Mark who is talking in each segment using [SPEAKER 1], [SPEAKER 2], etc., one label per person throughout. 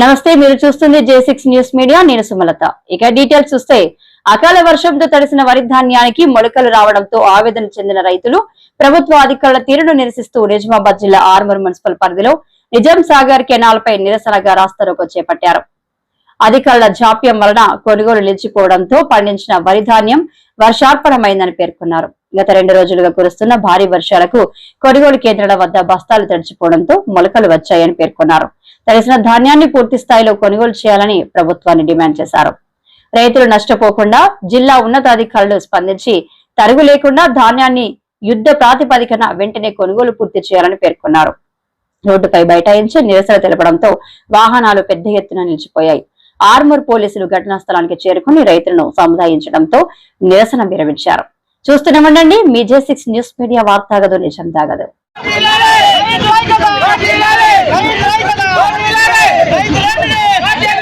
[SPEAKER 1] నమస్తే మీరు చూస్తుంది జే సిక్స్ న్యూస్ మీడియా నేను సుమలత. ఇక డీటెయిల్స్ చూస్తే అకాల వర్షంతో తడిసిన వరి ధాన్యానికి మొలకలు రావడంతో ఆవేదన చెందిన రైతులు ప్రభుత్వ అధికారుల తీరును నిరసిస్తూ నిజామాబాద్ జిల్లా ఆర్మూర్ మున్సిపల్ పరిధిలో నిజాం సాగర్ కెనాల్ పై నిరసనగా రాస్తారోకో చేపట్టారు. అధికారుల జాప్యం వలన కొనుగోలు నిలిచిపోవడంతో పండించిన వరి ధాన్యం వర్షార్పణమైందని పేర్కొన్నారు. గత రెండు రోజులుగా కురుస్తున్న భారీ వర్షాలకు కొనుగోలు కేంద్రాల వద్ద బస్తాలు తడిచిపోవడంతో మొలకలు వచ్చాయని పేర్కొన్నారు. తడిసిన ధాన్యాన్ని పూర్తి స్థాయిలో కొనుగోలు చేయాలని ప్రభుత్వాన్ని డిమాండ్ చేశారు. రైతులు నష్టపోకుండా జిల్లా ఉన్నతాధికారులు స్పందించి తరుగు లేకుండా ధాన్యాన్ని యుద్ధ ప్రాతిపదికన వెంటనే కొనుగోలు పూర్తి చేయాలని పేర్కొన్నారు. రోడ్డుపై బైఠాయించి నిరసన తెలపడంతో వాహనాలు పెద్ద ఎత్తున నిలిచిపోయాయి. ఆర్మూర్ పోలీసులు ఘటనా స్థలానికి చేరుకుని రైతులను సముదాయించడంతో నిరసన విరమించారు. చూస్తూనే ఉండండి మీ జే సిక్స్ న్యూస్ మీడియా వార్తాగదు నిజం దాగదు
[SPEAKER 2] రైతు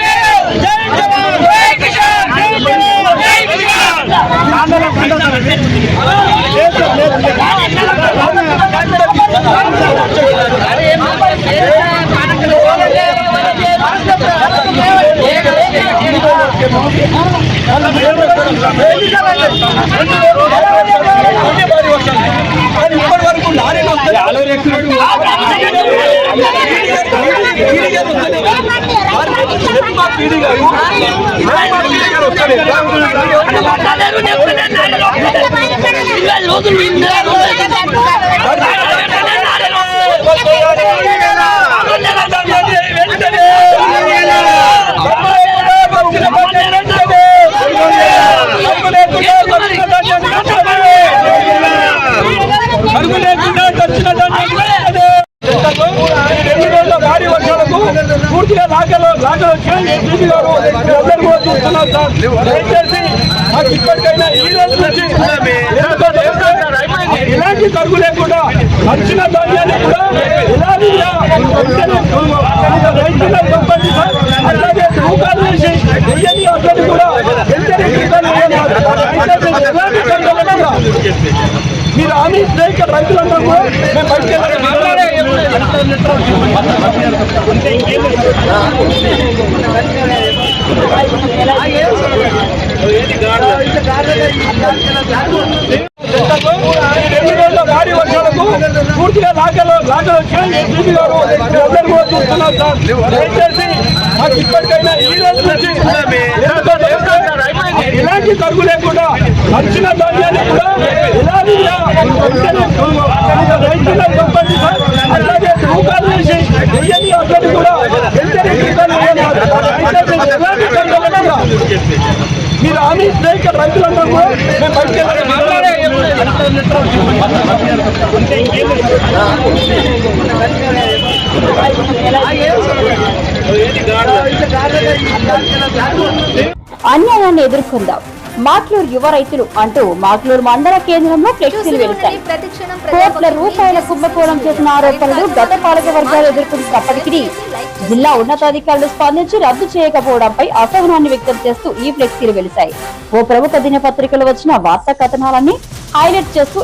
[SPEAKER 2] భారీ పూర్తిగా లాగలో లాగలో చేసి గారు. అందరూ కూడా చూస్తున్నారు సార్. దయచేసి మాకు ఇప్పటికైనా ఈ రోజు నుంచి ఇలాంటి తగ్గు లేకుండా వచ్చిన ధాన్యాన్ని కూడా ఇలాంటిగా రైతులకు పంపండి సార్. అలాగే రూపాయలు వేసి వెయ్యని అతను కూడా ఎలాంటి తగ్గు లేకుండా మీరు హామీ ఇస్తే ఇక్కడ రైతులందరూ కూడా మేము బయటకెళ్ళాలి భారీ వర్షాలకు పూర్తిగా లాగలో గారు అందరూ కూడా చూస్తున్నారు సార్ దయచేసి మాకు ఇప్పటికైనా ఈ రోజు నుంచి ఇలాంటి తగ్గు లేకుండా మంచిన ధాన్యాన్ని కూడా ఇలాంటి రైతులకు పంపండి సార్ అలాగే తూకాలు వేసి వెయ్యని అతను కూడా వెంటనే తూకాలు వేయాలి. దయచేసి ఎలాంటి తగ్గు లేకుండా మీరు హామీ ఇస్తే ఇక్కడ రైతులందరూ కూడా మేము బయటకు
[SPEAKER 1] అన్యాయాన్ని ఎదుర్కొందాం. మాట్లూరు యువ రైతులు అంటూ మాట్లూరు మండల కేంద్రంలో ఫ్లెక్సీలు వెలిశాయి కోట్ల రూపాయల కుంభకోణం చేసిన ఆరోపణలు గత పాలక వర్గాలు ఎదుర్కొంటున్నప్పటికీ జిల్లా ఉన్నతాధికారులు స్పందించి రద్దు చేయకపోవడంపై అసహనాన్ని వ్యక్తం చేస్తూ ఈ ఫ్లెక్సీలు వెలిశాయి. ఓ ప్రముఖ దినపత్రికలు వచ్చిన వార్తా కథనాలన్నీ హైలైట్ చేస్తూ